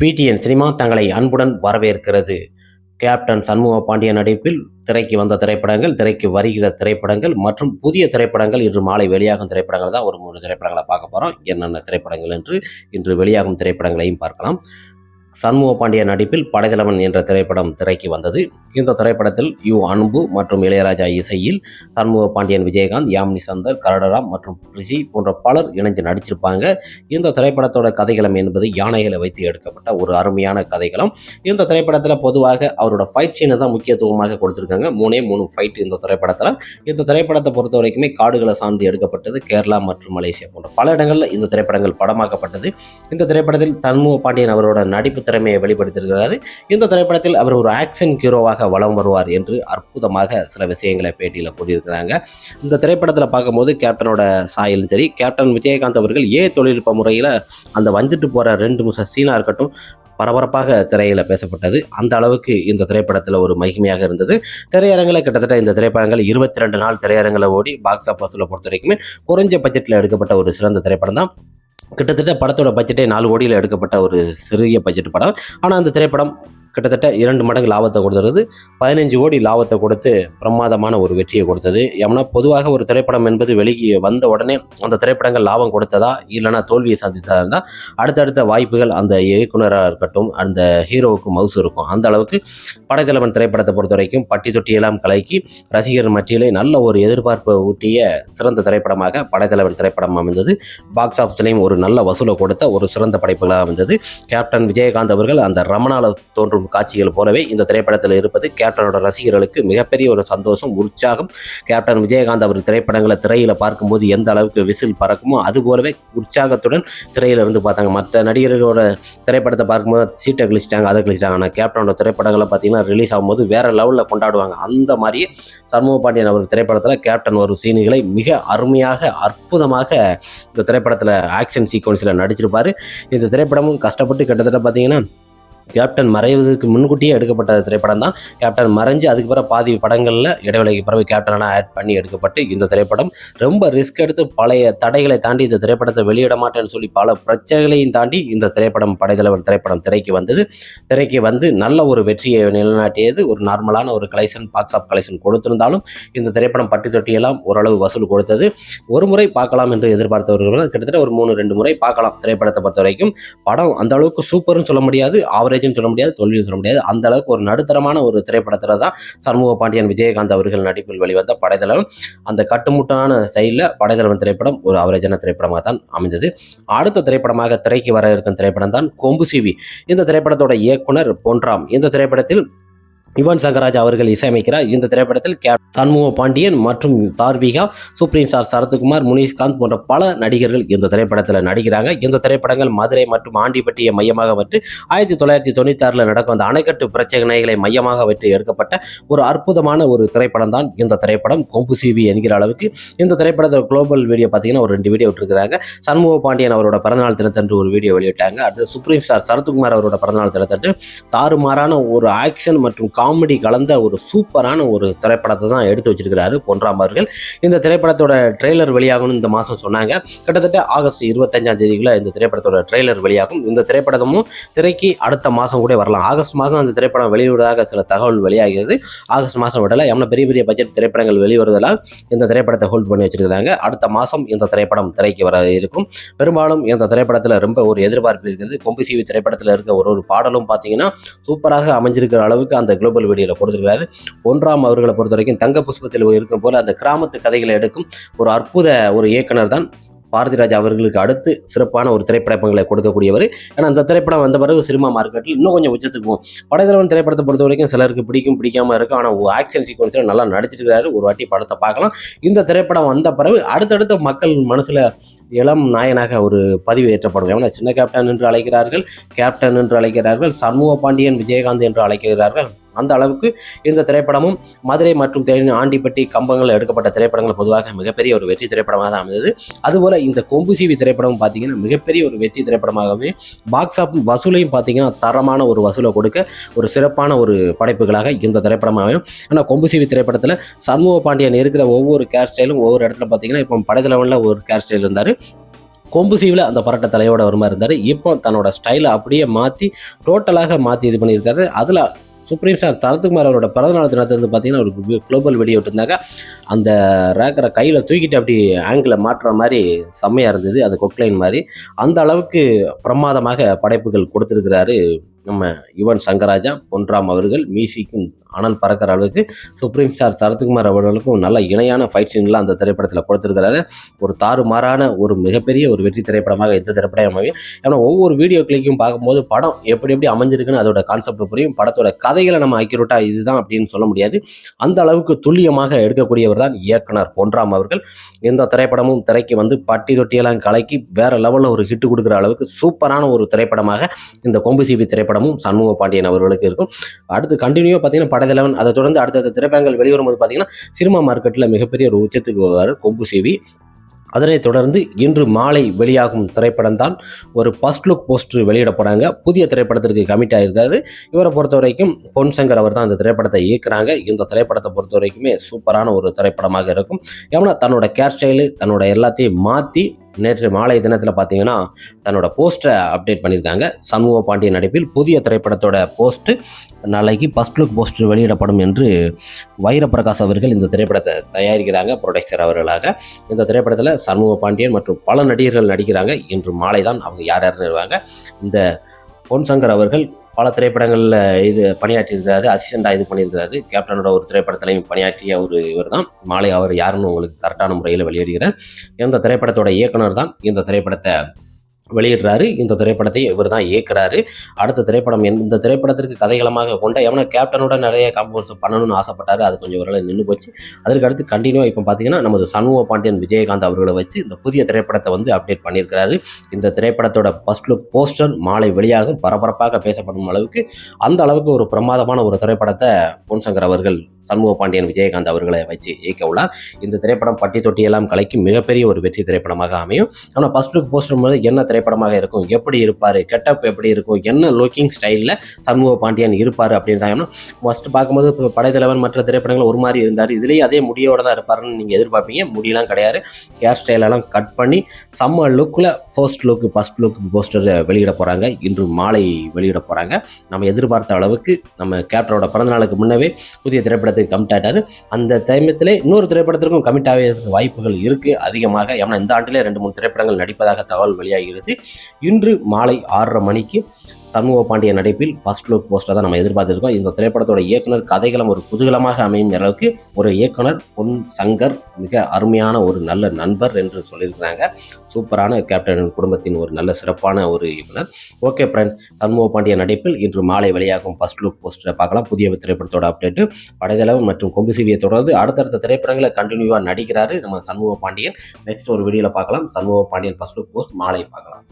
PTN cinema தங்களை அன்புடன் வரவேற்கிறது. கேப்டன் சண்முக பாண்டியன் நடிப்பில் திரைக்கு வந்த திரைப்படங்கள் திரைக்கு வருகிற திரைப்படங்கள் மற்றும் புதிய திரைப்படங்கள் இன்று மாலை வெளியாகும் திரைப்படங்கள் தான். ஒரு மூணு திரைப்படங்களை பார்க்க போகிறோம் என்னென்ன திரைப்படங்கள் என்று இன்று வெளியாகும் திரைப்படங்களையும் பார்க்கலாம். சண்முக பாண்டியன் நடிப்பில் படைத்தலைவன் என்ற திரைப்படம் திரைக்கு வந்தது. இந்த திரைப்படத்தில் யு அன்பு மற்றும் இளையராஜா இசையில் சண்முக பாண்டியன் விஜயகாந்த் யாமினி சந்தர் கரடராம் மற்றும் ரிஷி போன்ற பலர் இணைஞ்சு நடிச்சிருப்பாங்க. இந்த திரைப்படத்தோட கதைகளம் என்பது யானைகளை வைத்து எடுக்கப்பட்ட ஒரு அருமையான கதைகளம். இந்த திரைப்படத்தில் பொதுவாக அவரோட ஃபைட் சீனை தான் முக்கியத்துவமாக கொடுத்துருக்காங்க. மூணே மூணு ஃபைட் இந்த திரைப்படத்தில். இந்த திரைப்படத்தை பொறுத்த வரைக்குமே காடுகளை சார்ந்து எடுக்கப்பட்டது கேரளா மற்றும் மலேசியா போன்ற பல இடங்களில் இந்த திரைப்படங்கள் படமாக்கப்பட்டது. இந்த திரைப்படத்தில் சண்முக பாண்டியன் அவரோட நடிப்பு திறமையை வெளிப்படுத்தியிருக்கிறார். இந்த திரைப்படத்தில் அவர் ஒரு ஆக்ஷன் ஹீரோவாக வலம் வருவார் என்று அற்புதமாக சில விஷயங்களை பேட்டியில் கூறியிருக்கிறாங்க. இந்த திரைப்படத்தில் பார்க்கும்போது கேப்டனோட சாயலும் சரி கேப்டன் விஜயகாந்த் அவர்கள் ஏ தொழில்நுட்ப முறையில் அந்த வந்துட்டு போகிற ரெண்டு முச சீனாக இருக்கட்டும் பரபரப்பாக திரையில் பேசப்பட்டது. அந்த அளவுக்கு இந்த திரைப்படத்தில் ஒரு மகிமையாக இருந்தது. திரையரங்கில் கிட்டத்தட்ட இந்த திரைப்படங்கள் இருபத்தி ரெண்டு நாள் திரையரங்கில் ஓடி பாக்ஸ் ஆஃபீஸில் பொறுத்த வரைக்குமே குறைஞ்ச பட்ஜெட்டில் எடுக்கப்பட்ட ஒரு சிறந்த திரைப்படம் தான் கிட்டத்தட்ட படத்தோட பட்ஜெட்டே நாலு கோடியில் எடுக்கப்பட்ட ஒரு சிறிய பட்ஜெட் படம். ஆனால் அந்த திரைப்படம் கிட்டத்தட்ட இரண்டு மடங்கு லாபத்தை கொடுத்துருது பதினஞ்சு கோடி லாபத்தை கொடுத்து பிரமாதமான ஒரு வெற்றியை கொடுத்தது. ஏன்னா பொதுவாக ஒரு திரைப்படம் என்பது வெளியே வந்த உடனே அந்த திரைப்படங்கள் லாபம் கொடுத்ததா இல்லைனா தோல்வியை சந்தித்ததா இருந்தால் அடுத்தடுத்த வாய்ப்புகள் அந்த இயக்குனராக இருக்கட்டும் அந்த ஹீரோவுக்கு மவுசு இருக்கும். அந்த அளவுக்கு படைத்தலைவன் திரைப்படத்தை பொறுத்த வரைக்கும் பட்டி தொட்டியெல்லாம் கலக்கி ரசிகர் மத்தியிலே நல்ல ஒரு எதிர்பார்ப்பை ஊட்டிய சிறந்த திரைப்படமாக படைத்தலைவன் திரைப்படம் அமைந்தது. பாக்ஸ் ஆஃபீஸ்லையும் ஒரு நல்ல வசூலை கொடுத்த ஒரு சிறந்த படைப்புகளாக அமைந்தது. கேப்டன் விஜயகாந்த் அவர்கள் அந்த ரமணால தோன்றும் காட்சிகள் போலவே இந்த திரைப்படத்தில் இருப்பது கேப்டனோட ரசிகர்களுக்கு மிகப்பெரிய ஒரு சந்தோஷம் உற்சாகம். கேப்டன் விஜயகாந்த் அவர் திரைப்படங்களை திரையில் பார்க்கும்போது எந்த அளவுக்கு விசில் பறக்குமோ அது போலவே உற்சாகத்துடன் திரையில் இருந்து பார்த்தாங்க. மற்ற நடிகர்களோட திரைப்படத்தை பார்க்கும்போது சீட்டை கிழிச்சிட்டாங்க அதை கழிச்சிட்டாங்க. ஆனால் கேப்டனோட திரைப்படங்களை பார்த்தீங்கன்னா ரிலீஸ் ஆகும்போது வேற லெவலில் கொண்டாடுவாங்க. அந்த மாதிரியே சண்முக பாண்டியன் அவர் திரைப்படத்தில் கேப்டன் வரும் சீனுகளை மிக அருமையாக அற்புதமாக இந்த திரைப்படத்தில் ஆக்ஷன் சீக்வன்ஸில் நடிச்சிருப்பார். இந்த திரைப்படமும் கஷ்டப்பட்டு கிட்டத்தட்ட பார்த்தீங்கன்னா கேப்டன் மறைவதற்கு முன்கூட்டியே எடுக்கப்பட்ட திரைப்படம் தான். கேப்டன் மறைஞ்சு அதுக்கு பிறகு பாதி படங்களில் இடைவெளிக்கு பிறகு கேப்டனாக ஆட் பண்ணி எடுக்கப்பட்டு இந்த திரைப்படம். ரொம்ப ரிஸ்க் எடுத்து பழைய தடைகளை தாண்டி இந்த திரைப்படத்தை வெளியிட மாட்டேன்னு சொல்லி பல பிரச்சனைகளையும் தாண்டி இந்த திரைப்படம் படைத்தலைவர் திரைப்படம் திரைக்கு வந்தது. திரைக்கு வந்து நல்ல ஒரு வெற்றியை நிலைநாட்டியது. ஒரு நார்மலான ஒரு கலெக்ஷன் பாக்ஸ் ஆஃப் கலெக்ஷன் கொடுத்திருந்தாலும் இந்த திரைப்படம் பட்டி தொட்டியெல்லாம் ஓரளவு வசூல் கொடுத்தது. ஒரு முறை பார்க்கலாம் என்று எதிர்பார்த்தவர்கள் கிட்டத்தட்ட ஒரு மூணு ரெண்டு முறை பார்க்கலாம் திரைப்படத்தை பொறுத்த வரைக்கும் படம் அந்த அளவுக்கு சூப்பர்னு சொல்ல முடியாது. ஆவரேஜ்னு சொல்ல முடியாது தோல்வியும் சொல்ல முடியாது. அந்த அளவுக்கு ஒரு நடுத்தரமான ஒரு திரைப்படத்தில் தான் சண்முக பாண்டியன் விஜயகாந்த் அவர்கள் நடிப்பில் வெளிவந்த படைதளம். அந்த கட்டுமுட்டான சைடில் படைதளவன் திரைப்படம் ஒரு அவரேஜான திரைப்படமாக தான் அமைந்தது அடுத்த திரைப்படமாக திரைக்கு வர இருக்கும் திரைப்படம் தான் கொம்பு சிவி. இந்த திரைப்படத்தோட இயக்குனர் பொன்ராம் இந்த திரைப்படத்தில் யுவன் சங்கராஜ் அவர்கள் இசையமைக்கிறார். இந்த திரைப்படத்தில் கே. சண்முக பாண்டியன் மற்றும் தார்விகா சுப்ரீம் ஸ்டார் சரத்குமார் முனிஷ்காந்த் போன்ற பல நடிகர்கள் இந்த திரைப்படத்தில் நடிக்கிறாங்க. இந்த திரைப்படங்கள் மதுரை மற்றும் ஆண்டிப்பட்டியை மையமாக வைத்து ஆயிரத்தி தொள்ளாயிரத்தி தொண்ணூத்தி ஆறில் நடக்கும் அந்த அணைக்கட்டு பிரச்சனைகளை மையமாக வைத்து எடுக்கப்பட்ட ஒரு அற்புதமான ஒரு திரைப்படம் தான் இந்த திரைப்படம். கொம்பு சிவி என்கிற அளவுக்கு இந்த திரைப்படத்தில் குளோபல் வீடியோ பார்த்தீங்கன்னா ஒரு ரெண்டு வீடியோ விட்டுருக்காங்க சண்முக பாண்டியன் அவரோட பிறந்தநாள் தினத்தன்று ஒரு வீடியோ வெளியிட்டாங்க. அடுத்து சுப்ரீம் ஸ்டார் சரத்குமார் அவரோட பிறந்தநாள் தினத்தன்று தாறுமாறான ஒரு ஆக்ஷன் மற்றும் காமெடி கலந்த ஒரு சூப்பரான ஒரு திரைப்படத்தை தான் எடுத்து வச்சிருக்கிறாரு பொன்ராம் அவர்கள். இந்த திரைப்படத்தோட ட்ரெய்லர் வெளியாகும்னு இந்த மாதம் சொன்னாங்க. கிட்டத்தட்ட ஆகஸ்ட் இருபத்தஞ்சாம் தேதிக்குள்ள இந்த திரைப்படத்தோட ட்ரெய்லர் வெளியாகும். இந்த திரைப்படமும் திரைக்கு அடுத்த மாதம் கூட வரலாம். ஆகஸ்ட் மாதம் அந்த திரைப்படம் வெளியிடுவதாக சில தகவல் வெளியாகிறது. ஆகஸ்ட் மாதம் விடல. எவ்வளோ பெரிய பெரிய பட்ஜெட் திரைப்படங்கள் வெளிவருவதால் இந்த திரைப்படத்தை ஹோல்ட் பண்ணி வச்சிருக்கிறாங்க. அடுத்த மாதம் இந்த திரைப்படம் திரைக்கு வர இருக்கும். பெரும்பாலும் இந்த திரைப்படத்தில் ரொம்ப ஒரு எதிர்பார்ப்பு இருக்கிறது. கொம்பு சிவி திரைப்படத்தில் இருக்க ஒரு ஒரு பாடலும் பார்த்தீங்கன்னா சூப்பராக அமைஞ்சிருக்கிற அளவுக்கு அந்த குளோபல் வீடியோவில் கொடுத்துருக்காரு ஒன்றாம் அவர்களை பொறுத்த வரைக்கும் தங்க புஷ்பத்தில் இருக்கும் போல அந்த கிராமத்து கதைகளை எடுக்கும் ஒரு அற்புத ஒரு இயக்குனர் தான் பாரதிராஜ் அவர்களுக்கு அடுத்து சிறப்பான ஒரு திரைப்படங்களை கொடுக்கக்கூடியவர். ஏன்னா அந்த திரைப்படம் வந்த பிறகு சினிமா மார்க்கெட்டில் இன்னும் கொஞ்சம் உச்சத்துக்கு போகும். படைத்தலைவன் திரைப்படத்தை பொறுத்த வரைக்கும் சிலருக்கு பிடிக்கும் பிடிக்காம இருக்கும். ஆனால் ஆக்ஷன் சீக்வன்ஸில் நல்லா நடிச்சிருக்கிறாரு. ஒரு வாட்டி படத்தை பார்க்கலாம். இந்த திரைப்படம் வந்த பிறகு அடுத்தடுத்த மக்கள் மனசில் இளம் நாயனாக ஒரு பதிவு ஏற்றப்படும். ஏன்னா சின்ன கேப்டன் என்று அழைக்கிறார்கள் கேப்டன் என்று அழைக்கிறார்கள் சண்முக பாண்டியன் விஜயகாந்த் என்று அழைக்கிறார்கள். அந்த அளவுக்கு இந்த திரைப்படமும் மதுரை மற்றும் தேனி ஆண்டிப்பட்டி கம்பங்கள் எடுக்கப்பட்ட திரைப்படங்கள் பொதுவாக மிகப்பெரிய ஒரு வெற்றி திரைப்படமாக தான் அமைந்தது. அதுபோல் இந்த கொம்பு சிவி திரைப்படம் பார்த்தீங்கன்னா மிகப்பெரிய ஒரு வெற்றி திரைப்படமாகவே பாக்ஸ் ஆஃப் வசூலையும் பார்த்தீங்கன்னா தரமான ஒரு வசூலை கொடுக்க ஒரு சிறப்பான ஒரு படைப்புகளாக இந்த திரைப்படமாகவே ஆனால் கொம்பு சிவி திரைப்படத்தில் சண்முக பாண்டியன் இருக்கிற ஒவ்வொரு கேர் ஸ்டைலும் ஒவ்வொரு இடத்துல பார்த்தீங்கன்னா இப்போ படைத்தலைவனில் ஒரு கேர் ஸ்டைல் இருந்தார். கொம்பு சீவில் அந்த பரட்ட தலையோட வருமா இருந்தார். இப்போ தன்னோட ஸ்டைலை அப்படியே மாற்றி டோட்டலாக மாற்றி இது பண்ணியிருக்காரு. அதில் சுப்ரீம் ஸ்டார் தரத்துக்குமார் அவரோட பிறந்தநாள் தினத்தை வந்து பார்த்தீங்கன்னா ஒரு குளோபல் வெடி விட்டுருந்தாங்க. அந்த ரேக்கரை கையில் தூக்கிட்டு அப்படி ஆங்கிளை மாற்றுற மாதிரி செம்மையாக இருந்தது. அந்த கொக்லைன் மாதிரி. அந்த அளவுக்கு பிரமாதமாக படைப்புகள் கொடுத்துருக்கிறாரு நம்ம யுவன் சங்கராஜா பொன்ராம் அவர்கள் மியூசிக்கும் அனல் பறக்கிற அளவுக்கு சுப்ரீம் ஸ்டார் சரத்குமார் அவர்களுக்கும் நல்ல இணையான ஃபைட் சீன்லாம் அந்த திரைப்படத்தில் கொடுத்துருக்கிறாரு. ஒரு தாறுமாறான ஒரு மிகப்பெரிய ஒரு வெற்றி திரைப்படமாக இந்த திரைப்படம் அமையும். ஏன்னா ஒவ்வொரு வீடியோ கிளிக்கும் பார்க்கும்போது படம் எப்படி எப்படி அமைஞ்சிருக்குன்னு அதோட கான்செப்ட் புரியும். படத்தோட கதைகளை நம்ம அக்யூரேட்டாக இதுதான் அப்படின்னு சொல்ல முடியாது. அந்த அளவுக்கு துல்லியமாக எடுக்கக்கூடியவர் தான் இயக்குனர் பொன்ராம் அவர்கள். எந்த திரைப்படமும் திரைக்கு வந்து பட்டி தொட்டியெல்லாம் கலக்கி வேற லெவலில் ஒரு ஹிட் கொடுக்குற அளவுக்கு சூப்பரான ஒரு திரைப்படமாக இந்த கொம்பு சிபி திரைப்படம் திரைப்படமும் சண்முக பாண்டியன் அவர்களுக்கு இருக்கும். அடுத்து கண்டினியூவாக பார்த்தீங்கன்னா படத்தலைவன் அதை தொடர்ந்து அடுத்தடுத்த திரைப்படங்கள் வெளிவரும்போது பார்த்தீங்கன்னா சினிமா மார்க்கெட்டில் மிகப்பெரிய ஒரு உச்சத்துக்கு வருவார் கொம்பு அதனைத் தொடர்ந்து இன்று மாலை வெளியாகும் திரைப்படம் தான் ஒரு ஃபர்ஸ்ட் லுக் போஸ்டர் வெளியிட போகிறாங்க புதிய திரைப்படத்திற்கு கமிட் ஆகிருக்காரு இவரை பொறுத்த வரைக்கும் பொன் சங்கர் அவர் தான் அந்த திரைப்படத்தை இயக்குறாங்க. இந்த திரைப்படத்தை பொறுத்த வரைக்குமே சூப்பரான ஒரு திரைப்படமாக இருக்கும். ஏன்னா தன்னோட கேர் ஸ்டைலு தன்னோட எல்லாத்தையும் மாற்றி நேற்று மாலை தினத்தில் பார்த்தீங்கன்னா தன்னோட போஸ்டரை அப்டேட் பண்ணியிருக்காங்க சண்முக பாண்டியன் நடிப்பில் புதிய திரைப்படத்தோட போஸ்ட்டு நாளைக்கு ஃபஸ்ட் லுக் போஸ்டர் வெளியிடப்படும் என்று வைரப்பிரகாஷ் அவர்கள் இந்த திரைப்படத்தை தயாரிக்கிறாங்க ப்ரொடக்சர் அவர்களாக. இந்த திரைப்படத்தில் சண்முக பாண்டியன் மற்றும் பல நடிகர்கள் நடிக்கிறாங்க. இன்று மாலை தான் அவங்க யார் யார் வருவாங்க. இந்த பொன் சங்கர் அவர்கள் பல திரைப்படங்களில் இது பணியாற்றியிருக்கிறாரு அசிஸ்டண்டாக இது பண்ணியிருக்கிறாரு. கேப்டனோட ஒரு திரைப்படத்திலையும் பணியாற்றிய ஒரு இவர் தான் மாலை அவர் யாருன்னு உங்களுக்கு கரெக்டான முறையில் வெளியிடுகிறேன். இந்த திரைப்படத்தோட இயக்குனர் தான் இந்த திரைப்படத்தை வெளியிடுறாரு. இந்த திரைப்படத்தை இவர் தான் இயக்குறாரு. அடுத்த திரைப்படம் என்- இந்த திரைப்படத்திற்கு கதைகளமாக கொண்ட எவனா கேப்டனோட நிறைய காம்போஸ் பண்ணணும்னு ஆசைப்பட்டாரு. அது கொஞ்சம் ஒரு நின்று போச்சு. அதற்கு அடுத்து கண்டினியூ இப்போ பார்த்தீங்கன்னா நமது சண்முக பாண்டியன் விஜயகாந்த் அவர்களை வச்சு இந்த புதிய திரைப்படத்தை வந்து அப்டேட் பண்ணியிருக்கிறாரு. இந்த திரைப்படத்தோட ஃபர்ஸ்ட் லுக் போஸ்டர் மாலை வெளியாகும். பரபரப்பாக பேசப்படும் அளவுக்கு அந்த அளவுக்கு ஒரு பிரமாதமான ஒரு திரைப்படத்தை பொன்சங்கர் அவர்கள் சண்முக பாண்டியன் விஜயகாந்த் அவர்களை வச்சு இயக்க உள்ளார் இந்த திரைப்படம் பட்டி தொட்டி எல்லாம் கலைக்கு மிகப்பெரிய ஒரு வெற்றி திரைப்படமாக அமையும். ஆனால் ஃபர்ஸ்ட் லுக் போஸ்டர் போது என்ன திரைப்படமாக இருக்கும் எப்படி இருப்பார் கெட்டப் எப்படி இருக்கும் என்ன லுக்கிங் ஸ்டைலில் சண்முக பாண்டியன் இருப்பார் அப்படின்னு தான் ஃபஸ்ட்டு பார்க்கும்போது இப்போ படைத்தலைவன் மற்ற திரைப்படங்கள் ஒரு மாதிரி இருந்தார். இதுலேயும் அதே முடியோட தான் இருப்பாருன்னு நீங்கள் எதிர்பார்ப்பீங்க. முடியெல்லாம் கிடையாது. ஹேர் ஸ்டைலெல்லாம் கட் பண்ணி செம்ம லுக்கில் first look first look poster வெளியிட போகிறாங்க இன்று மாலை வெளியிட போகிறாங்க நம்ம எதிர்பார்த்த அளவுக்கு நம்ம கேப்டரோட பிறந்த நாளுக்கு முன்னவே புதிய திரைப்படத்துக்கு கமிட் ஆயிட்டாரு. அந்த சமயத்தில் இன்னொரு திரைப்படத்திற்கும் கமிட் ஆகிறதுக்கு வாய்ப்புகள் இருக்குது அதிகமாக ஏன்னா இந்த ஆண்டிலே ரெண்டு மூணு திரைப்படங்கள் நடிப்பதாக தகவல் வெளியாகிறது. இன்று மாலை ஆறரை மணிக்கு சண்முக பாண்டிய நடிப்பில் ஃபர்ஸ்ட் லுக் போஸ்டர் தான் நம்ம எதிர்பார்த்துருக்கோம். இந்த திரைப்படத்தோட இயக்குனர் கதைகளும் ஒரு குதூகலமாக அமையும் அளவுக்கு ஒரு இயக்குனர் பொன் சங்கர் மிக அருமையான ஒரு நல்ல நண்பர் என்று சொல்லியிருக்கிறாங்க. சூப்பரான கேப்டன் குடும்பத்தின் ஒரு நல்ல சிறப்பான ஒரு இயக்குனர். ஓகே ஃப்ரெண்ட்ஸ் சண்முக பாண்டிய நடிப்பில் இன்று மாலை வெளியாகும் ஃபர்ஸ்ட் லுக் போஸ்டரை பார்க்கலாம். புதிய திரைப்படத்தோட அப்டேட்டு படைதளவன் மற்றும் கொம்பு சிவியை தொடர்ந்து அடுத்தடுத்த திரைப்படங்களை கண்டினியூவாக நடிக்கிறாரு நம்ம சண்முக பாண்டியன். நெக்ஸ்ட் ஒரு வீடியோவில் பார்க்கலாம். Shanmuga Pandian first look post மாலை பார்க்கலாம்.